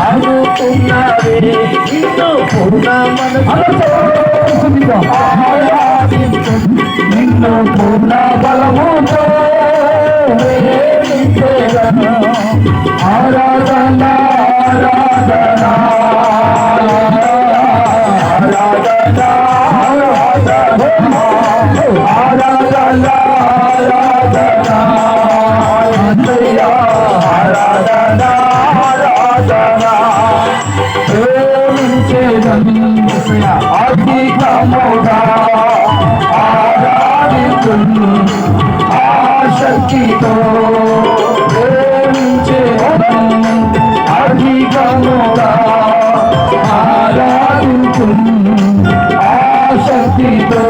ఆడుతున్నావే ఇంత పూర్ణ మనసు ఆరాధించుట నిన్ను పూర్ణ బలముతో ఆరాధన ఆరాధన ఆరాధన. ఆరాధన ఆరాధన ఆరాధన ఆరాధన ప్రేమించేదను ఆధికముగా ఆరాధితు ఆశక్తితో ప్రేమించే అధికముగా ఆరాధితు ఆశక్తితో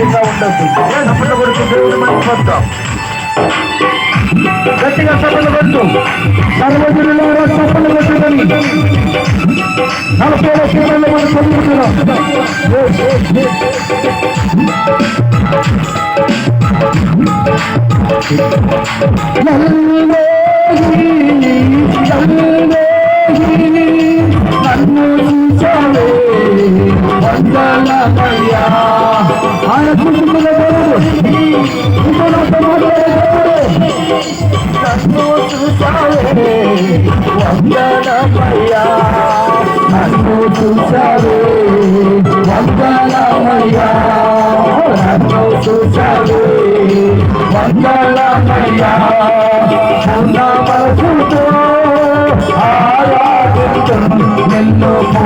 కింద ఉండొద్దు సపట కొడుకు దేవుడు మనకి వద్దాం గట్టిగా సపలు కొడుతూ సర్వజనులారా సపలు కొట్టుకొని నలభై లక్షలలో మనం చదువుతున్నాం నన్ను నన్ను నన్ను ఉంచవే. వందలమయ్యా ఆడకుంటున్న నన్ను చూసావే వందలమయ్యా నన్ను చూసావే వందలమయ్యా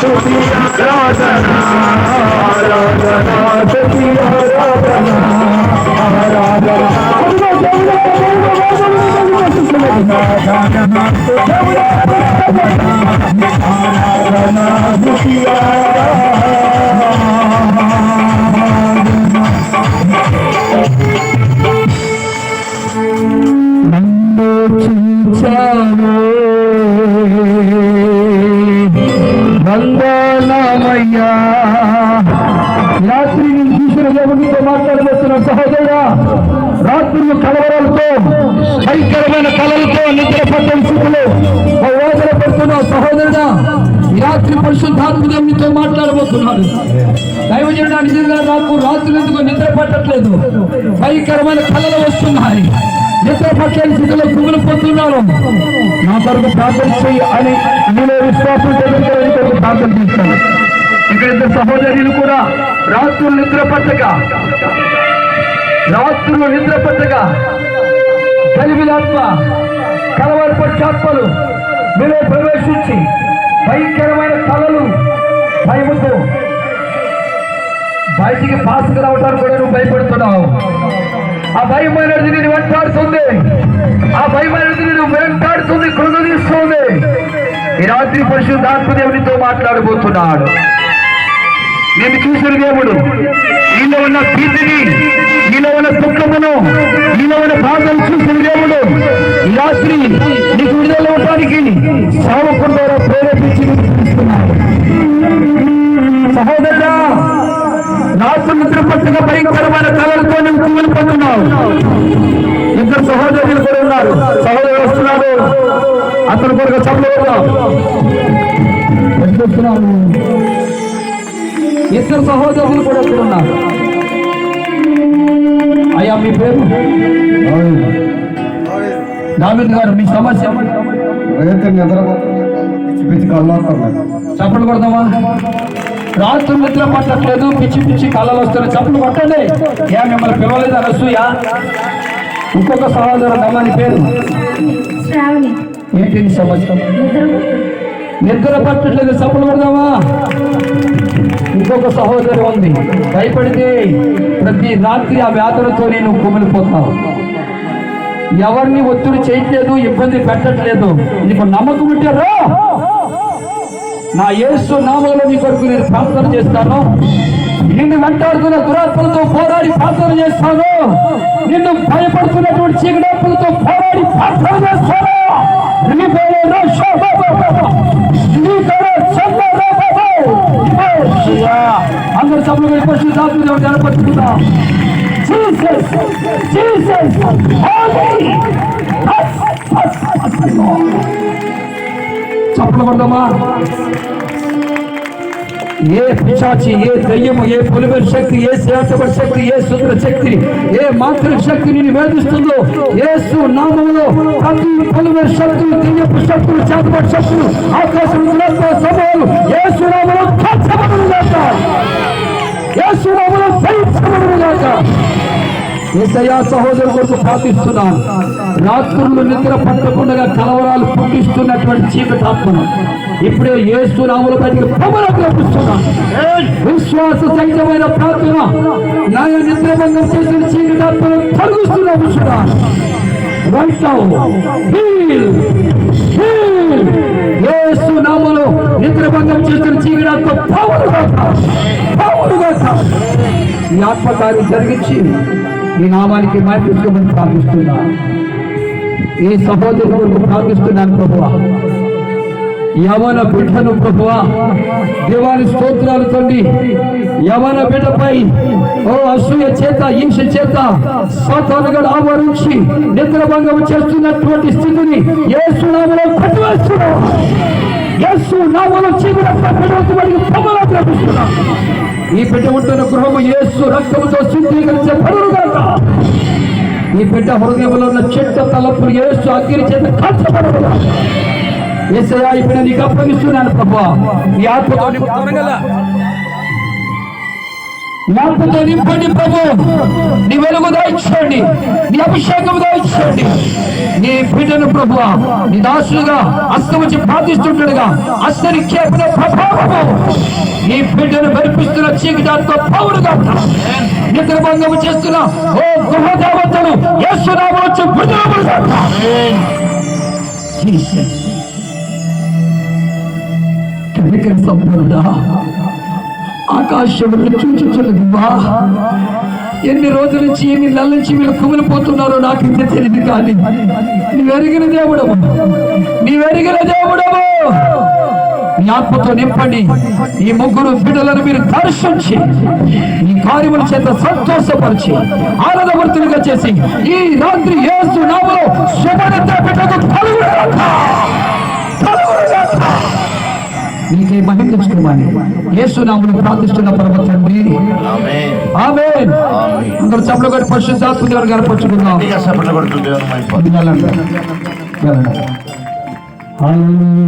శృతి రాధనా ఆరాధనా శృతి మాట్లాడబోతున్న సహోదరుడా రాత్రి కలవరాలతో భయంకరమైన కళలతో నిద్ర పట్టని స్థితిలో వేదన పడుతున్న సహోదరుడా రాత్రి పరిశుద్ధాత్మ మీతో మాట్లాడబోతున్నాడు. దైవజనుడా నిజంగా నాకు రాత్రి ఎందుకు నిద్ర పట్టట్లేదు? భయంకరమైన కళలు వస్తున్నాయి. నిద్ర పట్టని స్థితిలో కుమిలిపోతున్నాను నా కొరకు ప్రార్థన చేయి అని నేను విశ్వాసం తెలియజేయడానికి ప్రార్థన చేస్తాను. ఇక్కడ ఇద్దరు సహోదరులు కూడా రాత్రులు నిద్ర పట్టక రాత్రులు నిద్ర పట్టక కలివిలాత్మ కలవర పక్షాత్మలు మీలో ప్రవేశించి భయంకరమైన కళలు భయముతో బయటికి పాసుకు రావడానికి కూడా నువ్వు భయపడుతున్నావు. ఆ భయమైనది నేను వెంటాడుతుంది. ఆ భయమైనది నేను వెంటాడుతుంది కృంగదీస్తుంది. ఈ రాత్రి పరిశుద్ధాత్మ దేవునితో మాట్లాడబోతున్నాడు. నేను చూసిన దేవుడు నీలో ఉన్న భీతిని పట్టుక భయంకరమైన కళలతో నువ్వు కుమిలిపోతున్నావు ఇద్దరు సహోదరులు కూడా ఉన్నారు. సహోదరులు వస్తున్నారు అతను కొరకు చెప్పలేదు ఇద్దరు సహోదరులు కూడా ఇక్కడ ఉన్నారు. అయ్యా మీ పేరు? దావిద్ గారు మీ సమస్య? చప్పట్లు కొడదామా? రాత్రి నిద్ర పట్టట్లేదు పిచ్చి పిచ్చి కళలు వస్తున్నాయి. చప్పట్లు కొట్టండి. ఏ మిమ్మల్ని పిలవలేదు అనసూయ. ఇంకొక సహోదరు అమ్మని పేరు? ఏంటి సమస్య? నిద్ర పట్టట్లేదు చప్పట్లు కొడదామా? ఇంకొక సహోదరి ఉంది. భయపడితే ప్రతి రాత్రి ఆ వ్యాధులతో నేను కుమిలిపోతావు ఎవరిని ఒత్తిడి చేయట్లేదు ఇబ్బంది పెట్టట్లేదు. నీకు నమ్మకం ఉంటే రా. నా యేసు నామంలో నీ కొరకు నేను ప్రార్థన చేస్తాను. నిన్ను వెంటాడుతున్న దురాత్మలతో పోరాడి ప్రార్థన చేస్తాను. నిన్ను భయపడుతున్నటువంటి చీకటాత్మలతో పోరాడి ప్రార్థన చేస్తాను. నీ పేరు రోష బాబా. నీ పేరు చంద్ర అందరు సభ్యులు పరిశుద్ధాత్మ దేవుడు కనపడుతున్నాం Jesus, Jesus, holy, us, us, us, Lord. చప్పలు కొడదామా ఏ పిశాచి ఏ దయ్యము ఏ పొలిమేర శక్తి ఏ శాతపడి శక్తి ఏ శుద్ర శక్తి ఏ మాతృ శక్తి నిన్ను వేధిస్తుందో ఏసు నామంలో ప్రతి పొలిమేర శక్తులు దయ్యపు శక్తులు చేతపడి శక్తులు ఆకాశం సమూహాలు యేసు నామములో కాల్చబడును గాక యేసు సహోదరు కొరకు ప్రార్థిస్తున్నాను రాత్రులు నిద్ర పట్టకుండా కలవరాలు పుట్టిస్తున్నటువంటి చీకటి ఆత్మను ఇప్పుడే ఏసు నాముల బయటికి ప్రబలపిస్తున్నాను విశ్వాస సహితమైన ప్రార్థన నాయ నిద్రభంగం చేసిన చీకటి ఆత్మను తొలగిస్తున్నా విషయాలు రైట్ యేసు నామములో నిద్రభంగం చేసిన చీకటి ఆత్మ పవరుగా ఈ ఆత్మకార్యం జరిగించి ఈ నామానికి మైపించుకోమని ప్రార్థిస్తున్నా. ఈ సహోదరు కొరకు ప్రార్థిస్తున్నాను ప్రభువా. యవన బిడ్డను ప్రభువా దేవాని స్తోత్రాలు తండ్రి యవన బిడ్డపై ఓ అసూయ చేత హింస చేత సాతానుగా ఆవరించి నిద్రభంగం చేస్తున్నటువంటి స్థితిని ఏ సునామలో కట్టివేస్తున్నాం యేసు నామలో చీకటి ప్రబలం గ్రహిస్తున్నాం ఈ బిడ్డ ఉంటున్న గృహము యేసు రక్తముతో శుద్ధీకరించే శుద్ధీకరించబడుగాక ఈ బిడ్డ హృదయంలో ఉన్న చెట్ట తలపులు యేసు అగ్ని చేత కాల్చబడుగా ఏసయా ఇప్పుడు నీకు అప్పగిస్తున్నాను ప్రభా ఈ ఆత్మ నింపగల నింపండి ప్రభు. నీ వెలుగు దాయిచ్చండి నీ అభిషేకం దాయిచ్చండి నీ బిడ్డను ప్రభు నీ దాసులుగా అస్తమించి ప్రార్థిస్తుండగా అస్తని కేపల ప్రభావము. నీ బిడ్డను వెరిపిస్తున్న చీకటాలతో పౌరుగా. నిద్రభంగము చేస్తున్న ఓ గృహ దేవతలు యేసునామం వచ్చి విడుదల జీసస్ కనికర సంపన్నుడా. ఆకాశంలో చూచుచున్నదివా ఎన్ని రోజుల నుంచి ఎన్ని నెలల నుంచి వీళ్ళు కుమిలిపోతున్నారో నాకు ఇంత తెలియదు కానీ. నీవెరిగిన దేవుడవు. నీవెరిగిన దేవుడవు. నీ నింపండి. ఈ ముగ్గురు బిడ్డలను మీరు దర్శించి ఈ కార్యముల చేత సంతోషపరిచి ఆనందవర్తులుగా చేసి ఈ రాత్రి ఏసు నామలో శుభనిద్ర బిడ్డకు కలుగుగాక. కలుగుగాక. నీకే మహిమ తెచ్చుకోమని యేసు నామములో ప్రార్థిస్తున్న పరమ తండ్రి ఆమేన్. అందరూ చప్పలు కొట్టి పరిశుద్ధాత్మ గారు దేవుని వెళ్ళండి హల్లెలూయా